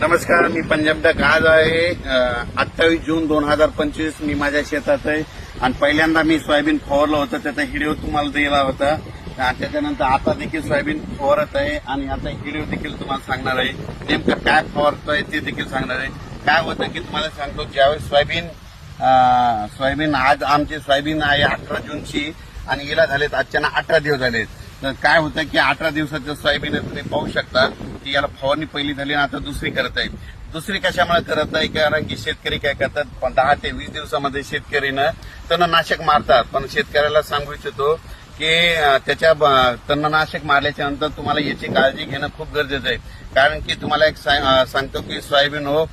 नमस्कार मी पंजाब डक. आज आहे अठ्ठावीस जून दोन हजार पंचवीस. मी माझ्या शेतात आहे. आणि पहिल्यांदा मी सोयाबीन फवारलं होतं. त्याचा हिडिओ तुम्हाला दिला होता. त्याच्यानंतर आता देखील सोयाबीन फवारत आहे. आणि आता हिडिओ देखील तुम्हाला सांगणार आहे. नेमकं काय फवारतोय ते देखील सांगणार आहे. काय होतं की तुम्हाला सांगतो ज्यावेळेस सोयाबीन सोयाबीन आज आमची सोयाबीन आहे अठरा जूनची. आणि हिला झालेत आजच्या अठरा दिवस झालेत. काय होतं की अठरा दिवसाचं सोयाबीन तुम्ही पाहू शकता की याला फवारणी पहिली झाली आणि आता दुसरी करत आहे दुसरी कशामुळे करत आहे? कारण की शेतकरी काय करतात? पण दहा ते वीस दिवसामध्ये शेतकरीनं तणनाशक मारतात. पण शेतकऱ्याला सांगू इच्छितो की त्याच्या तणनाशक मारल्याच्या नंतर तुम्हाला याची काळजी घेणं खूप गरजेचं आहे. कारण की तुम्हाला एक सांगतो की सोयाबीन हो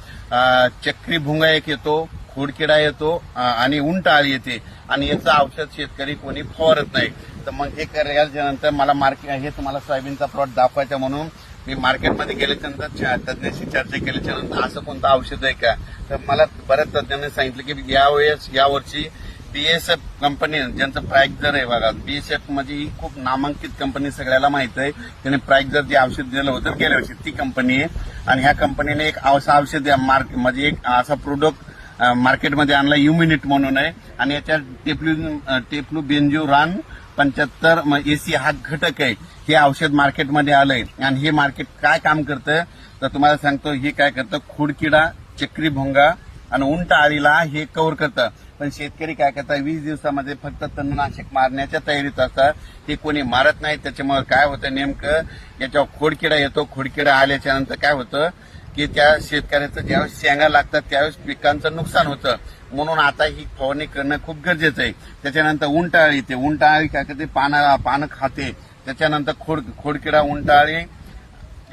चक्री भुंगा एक येतो. खोडकिडा येतो आणि उंट आळी येते. आणि याचं औषध शेतकरी कोणी फवारत नाही. तर मग हे करायच्यानंतर मला मार्केट हे तुम्हाला सोयाबीनचा प्लॉट दाखवायचा म्हणून मी मार्केटमध्ये गेल्याच्यानंतर तज्ज्ञाशी चर्चा केल्याच्यानंतर असं कोणतं औषध आहे का? तर मला बऱ्याच तज्ज्ञांनी सांगितलं की यावेळेस यावर्षी बीएसएफ कंपनी ज्यांचं प्राईस दर आहे बघा बीएसएफ म्हणजे ही खूप नामांकित कंपनी सगळ्याला माहीत आहे. त्याने प्राईस दर जे औषध दिलं होतं गेल्या वर्षी ती कंपनी आहे. आणि ह्या कंपनीने एक असं औषध मार्क म्हणजे एक असा प्रोडक्ट मार्केटमध्ये आणला युमिनिट म्हणून आहे. आणि याच्यात टेप्लू अ, टेप्लू बेंजोरान पंच्याहत्तर एसी हा घटक आहे. हे औषध मार्केटमध्ये आलंय. आणि हे मार्केट काय काम करतं? तर तुम्हाला सांगतो हे काय करतं? खोडकिडा चक्री भोंगा आणि उंट आळीला हे कव्हर करतं. पण शेतकरी काय करतात? वीस दिवसामध्ये फक्त तणनाशक मारण्याच्या तयारीत असतात. हे कोणी मारत नाही. त्याच्यामुळे काय होतं नेमकं? याच्यावर खोडकिडा येतो. खोडकिडा आल्याच्यानंतर काय होतं? की त्या शेतकऱ्याचं ज्यावेळेस शेंगा लागतात त्यावेळेस पिकांचं नुकसान होतं. म्हणून आता ही फवारणी करणं खूप गरजेचं आहे. त्याच्यानंतर उंटाळी येते. उंटाळी काय करते? पानं पानं खाते. त्याच्यानंतर खोड खोडकिडा उंटाळी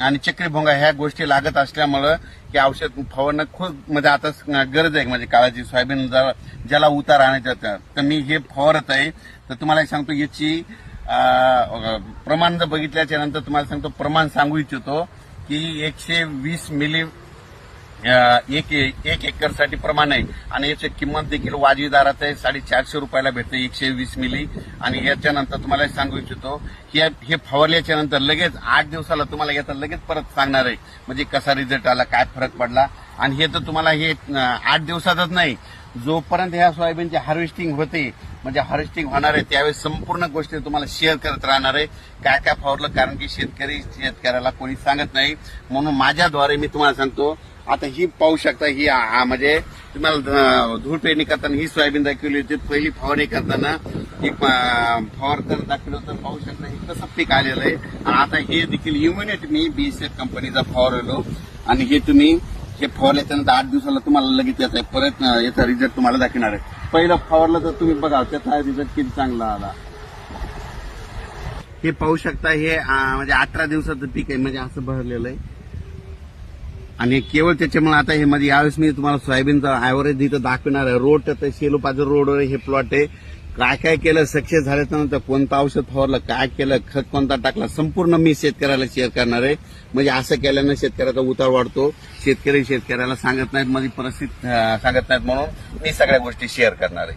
आणि चक्रीभोंगा ह्या गोष्टी लागत असल्यामुळं हे औषध फवारणं खूप म्हणजे आता गरज आहे. म्हणजे काळाची सोयाबीन ज्याला उतार आणायचा तर. मी हे फवारत आहे. तर तुम्हाला एक सांगतो याची प्रमाण जर बघितल्याच्या नंतर तुम्हाला सांगतो प्रमाण सांगू इच्छितो. की एकशे वीस मिली एक एक एकरसाठी प्रमाण आहे. आणि याची किंमत देखील वाजवी दारात आहे. साडेचारशे रुपयाला भेटते एकशे वीस मिली. आणि याच्यानंतर तुम्हाला सांगू इच्छितो की हे फवारल्याच्या नंतर लगेच आठ दिवसाला तुम्हाला याचा लगेच परत सांगणार आहे. म्हणजे कसा रिझल्ट आला काय फरक पडला. आणि हे तर तुम्हाला हे आठ दिवसातच नाही. जोपर्यंत ह्या सोयाबीनची हार्वेस्टिंग होते म्हणजे हार्वेस्टिंग होणार आहे त्यावेळेस संपूर्ण गोष्टी तुम्हाला शेअर करत राहणार आहे. काय काय फवारलं कारण की शेतकरी शेतकऱ्याला कोणी सांगत नाही. म्हणून माझ्याद्वारे मी तुम्हाला सांगतो आता ही पाहू शकता ही म्हणजे तुम्हाला धूळ पेरणी करताना ही सोयाबीन दाखवली होती पहिली फवारणी करताना ही फवार कर दाखवलं होतं पाहू शकता हे कसं पीक आलेलं आहे. आणि आता हे देखील युमिनेट मी बीएसएफ कंपनीचा फवारलो आणि हे तुम्ही हे फवारल्याच्या नंतर आठ दिवसाला तुम्हाला लगेच येत. आहे परत याचा रिझल्ट तुम्हाला दाखवणार आहे. पहिला फवारला तर तुम्ही बघा त्याचा रिझल्ट किती चांगला आला. हे पाहू शकता हे म्हणजे अठरा दिवसाचं पीक आहे म्हणजे असं भरलेलं आहे. आणि केवळ त्याच्यामुळे आता हे मध्ये यावेळेस मी तुम्हाला सोयाबीनचा ऍव्हरेज इथं दाखवणार आहे. रोड तर शेलो पाजर रोडवर हे प्लॉट आहे. काय काय केलं सक्सेस झाल्याच्यानंतर कोणतं औषध फवारलं काय केलं खत कोणता टाकला संपूर्ण मी शेतकऱ्याला शेअर करणार आहे. म्हणजे असं केल्यानं शेतकऱ्याचा उतार वाढतो. शेतकरी शेतकऱ्याला सांगत नाहीत माझी परिस्थिती सांगत नाहीत म्हणून मी सगळ्या गोष्टी शेअर करणार आहे.